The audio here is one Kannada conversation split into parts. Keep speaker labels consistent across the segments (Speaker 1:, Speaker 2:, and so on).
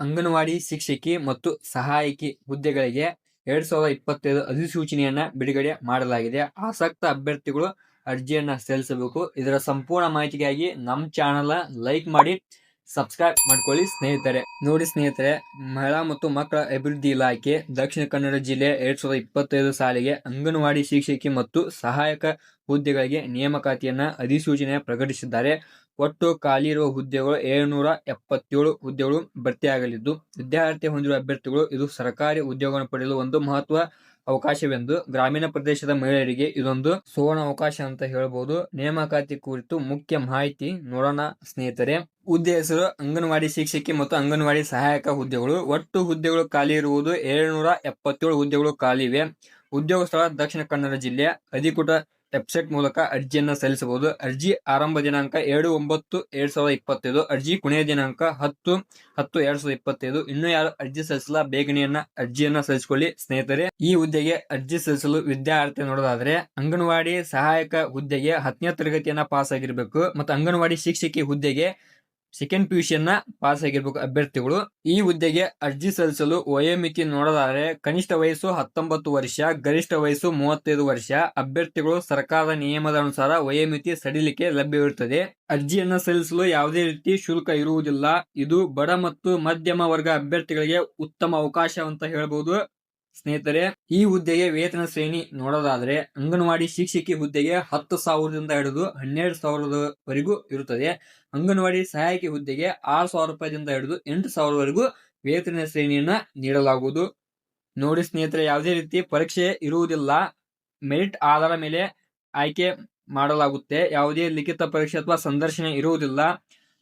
Speaker 1: ಅಂಗನವಾಡಿ ಶಿಕ್ಷಕಿ ಮತ್ತು ಸಹಾಯಕಿ ಹುದ್ದೆಗಳಿಗೆ ಎರಡ್ ಸಾವಿರದ ಇಪ್ಪತ್ತೈದು ಅಧಿಸೂಚನೆಯನ್ನ ಬಿಡುಗಡೆ ಮಾಡಲಾಗಿದೆ. ಆಸಕ್ತ ಅಭ್ಯರ್ಥಿಗಳು ಅರ್ಜಿಯನ್ನ ಸಲ್ಲಿಸಬೇಕು. ಇದರ ಸಂಪೂರ್ಣ ಮಾಹಿತಿಗಾಗಿ ನಮ್ಮ ಚಾನಲ್ ಲೈಕ್ ಮಾಡಿ ಸಬ್ಸ್ಕ್ರೈಬ್ ಮಾಡ್ಕೊಳ್ಳಿ ಸ್ನೇಹಿತರೆ. ನೋಡಿ ಸ್ನೇಹಿತರೆ, ಮಹಿಳಾ ಮತ್ತು ಮಕ್ಕಳ ಅಭಿವೃದ್ಧಿ ಇಲಾಖೆ ದಕ್ಷಿಣ ಕನ್ನಡ ಜಿಲ್ಲೆ ಎರಡ್ ಸಾವಿರದ ಇಪ್ಪತ್ತೈದು ಸಾಲಿಗೆ ಅಂಗನವಾಡಿ ಶಿಕ್ಷಕಿ ಮತ್ತು ಸಹಾಯಕ ಹುದ್ದೆಗಳಿಗೆ ನೇಮಕಾತಿಯನ್ನ ಅಧಿಸೂಚನೆ ಪ್ರಕಟಿಸಿದ್ದಾರೆ. ಒಟ್ಟು ಖಾಲಿ ಇರುವ ಹುದ್ದೆಗಳು ಏಳುನೂರ ಎಪ್ಪತ್ತೇಳು ಹುದ್ದೆಗಳು ಭರ್ತಿಯಾಗಲಿದ್ದು, ವಿದ್ಯಾರ್ಥಿ ಹೊಂದಿರುವ ಅಭ್ಯರ್ಥಿಗಳು ಇದು ಸರ್ಕಾರಿ ಉದ್ಯೋಗವನ್ನು ಪಡೆಯಲು ಒಂದು ಮಹತ್ವ ಅವಕಾಶವೆಂದು ಗ್ರಾಮೀಣ ಪ್ರದೇಶದ ಮಹಿಳೆಯರಿಗೆ ಇದೊಂದು ಸುವರ್ಣ ಅವಕಾಶ ಅಂತ ಹೇಳಬಹುದು ನೇಮಕಾತಿ ಕುರಿತು ಮುಖ್ಯ ಮಾಹಿತಿ ನೋಡೋಣ ಸ್ನೇಹಿತರೆ. ಹುದ್ದೆ ಹೆಸರು ಅಂಗನವಾಡಿ ಶಿಕ್ಷಕಿ ಮತ್ತು ಅಂಗನವಾಡಿ ಸಹಾಯಕ ಹುದ್ದೆಗಳು. ಒಟ್ಟು ಹುದ್ದೆಗಳು ಖಾಲಿ ಇರುವುದು ಏಳುನೂರ ಎಪ್ಪತ್ತೇಳು ಹುದ್ದೆಗಳು ಖಾಲಿ ಇವೆ. ಉದ್ಯೋಗ ಸ್ಥಳ ದಕ್ಷಿಣ ಕನ್ನಡ ಜಿಲ್ಲೆ. ಅಧಿಕೃತ ವೆಬ್ಸೈಟ್ ಮೂಲಕ ಅರ್ಜಿಯನ್ನು ಸಲ್ಲಿಸಬಹುದು. ಅರ್ಜಿ ಆರಂಭ ದಿನಾಂಕ ಎರಡು ಒಂಬತ್ತು ಎರಡ್ ಸಾವಿರದ ಇಪ್ಪತ್ತೈದು. ಅರ್ಜಿ ಕೊನೆಯ ದಿನಾಂಕ ಹತ್ತು ಹತ್ತು ಎರಡ್ ಸಾವಿರದ ಇಪ್ಪತ್ತೈದು. ಇನ್ನು ಯಾರು ಅರ್ಜಿ ಸಲ್ಲಿಸಲ ಬೇಗನೆಯನ್ನ ಅರ್ಜಿಯನ್ನ ಸಲ್ಲಿಸಿಕೊಳ್ಳಿ. ಸ್ನೇಹಿತರೆ, ಈ ಹುದ್ದೆಗೆ ಅರ್ಜಿ ಸಲ್ಲಿಸಲು ವಿದ್ಯಾರ್ಥಿ ನೋಡೋದಾದ್ರೆ, ಅಂಗನವಾಡಿ ಸಹಾಯಕ ಹುದ್ದೆಗೆ ಹತ್ತನೇ ತರಗತಿಯನ್ನ ಪಾಸ್ ಆಗಿರಬೇಕು ಮತ್ತು ಅಂಗನವಾಡಿ ಶಿಕ್ಷಕಿ ಹುದ್ದೆಗೆ ಸೆಕೆಂಡ್ ಪಿ ಯು ಪಾಸ್ ಆಗಿರ್ಬೇಕು ಅಭ್ಯರ್ಥಿಗಳು. ಈ ಹುದ್ದೆಗೆ ಅರ್ಜಿ ಸಲ್ಲಿಸಲು ವಯೋಮಿತಿ ನೋಡೋದಾದ್ರೆ ಕನಿಷ್ಠ ವಯಸ್ಸು ಹತ್ತೊಂಬತ್ತು ವರ್ಷ, ಗರಿಷ್ಠ ವಯಸ್ಸು ಮೂವತ್ತೈದು ವರ್ಷ, ಅಭ್ಯರ್ಥಿಗಳು ಸರ್ಕಾರದ ನಿಯಮದ ಅನುಸಾರ ವಯೋಮಿತಿ ಸಡಿಲಿಕೆ ಲಭ್ಯವಿರುತ್ತದೆ. ಅರ್ಜಿಯನ್ನ ಸಲ್ಲಿಸಲು ಯಾವುದೇ ರೀತಿ ಶುಲ್ಕ ಇರುವುದಿಲ್ಲ. ಇದು ಬಡ ಮತ್ತು ಮಧ್ಯಮ ವರ್ಗ ಅಭ್ಯರ್ಥಿಗಳಿಗೆ ಉತ್ತಮ ಅವಕಾಶ ಅಂತ ಹೇಳ್ಬೋದು. ಸ್ನೇಹಿತರೆ, ಈ ಹುದ್ದೆಗೆ ವೇತನ ಶ್ರೇಣಿ ನೋಡೋದಾದ್ರೆ ಅಂಗನವಾಡಿ ಶಿಕ್ಷಕಿ ಹುದ್ದೆಗೆ ಹತ್ತು ಸಾವಿರದಿಂದ ಹಿಡಿದು ಹನ್ನೆರಡು ಸಾವಿರದವರೆಗೂ ಇರುತ್ತದೆ. ಅಂಗನವಾಡಿ ಸಹಾಯಕಿ ಹುದ್ದೆಗೆ ಆರು ಸಾವಿರ ರೂಪಾಯಿದಿಂದ ಹಿಡಿದು ಎಂಟು ಸಾವಿರವರೆಗೂ ವೇತನ ಶ್ರೇಣಿಯನ್ನ ನೀಡಲಾಗುವುದು. ನೋಡಿ ಸ್ನೇಹಿತರೆ, ಯಾವುದೇ ರೀತಿ ಪರೀಕ್ಷೆ ಇರುವುದಿಲ್ಲ. ಮೆರಿಟ್ ಆಧಾರ ಮೇಲೆ ಆಯ್ಕೆ ಮಾಡಲಾಗುತ್ತೆ. ಯಾವುದೇ ಲಿಖಿತ ಪರೀಕ್ಷೆ ಅಥವಾ ಸಂದರ್ಶನ ಇರುವುದಿಲ್ಲ.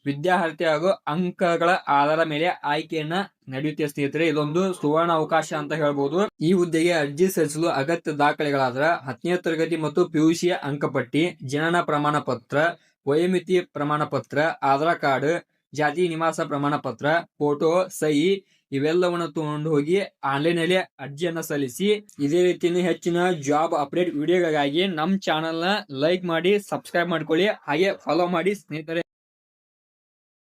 Speaker 1: ವಿದ್ಯಾರ್ಥಿ ಹಾಗೂ ಅಂಕಗಳ ಆಧಾರ ಮೇಲೆ ಆಯ್ಕೆಯನ್ನ ನಡೆಯುತ್ತೆ ಸ್ನೇಹಿತರೆ. ಇದೊಂದು ಸುವರ್ಣ ಅವಕಾಶ ಅಂತ ಹೇಳ್ಬೋದು. ಈ ಹುದ್ದೆಗೆ ಅರ್ಜಿ ಸಲ್ಲಿಸಲು ಅಗತ್ಯ ದಾಖಲೆಗಳಾದ್ರ ಹತ್ತನೇ ತರಗತಿ ಮತ್ತು ಪಿಯುಸಿಯ ಅಂಕಪಟ್ಟಿ, ಜನನ ಪ್ರಮಾಣ ಪತ್ರ ವಯೋಮಿತಿ ಪ್ರಮಾಣ ಪತ್ರ ಆಧಾರ್ ಕಾರ್ಡ್, ಜಾತಿ ನಿವಾಸ ಪ್ರಮಾಣ ಪತ್ರ ಫೋಟೋ, ಸಹಿ ಇವೆಲ್ಲವನ್ನು ತಗೊಂಡು ಹೋಗಿ ಆನ್ಲೈನ್ ಅಲ್ಲಿ ಅರ್ಜಿಯನ್ನ ಸಲ್ಲಿಸಿ ಇದೇ ರೀತಿಯ ಹೆಚ್ಚಿನ ಜಾಬ್ ಅಪ್ಡೇಟ್ ವಿಡಿಯೋಗಾಗಿ ನಮ್ಮ ಚಾನಲ್ನ ಲೈಕ್ ಮಾಡಿ, ಸಬ್ಸ್ಕ್ರೈಬ್ ಮಾಡ್ಕೊಳ್ಳಿ, ಹಾಗೆ ಫಾಲೋ ಮಾಡಿ ಸ್ನೇಹಿತರೆ.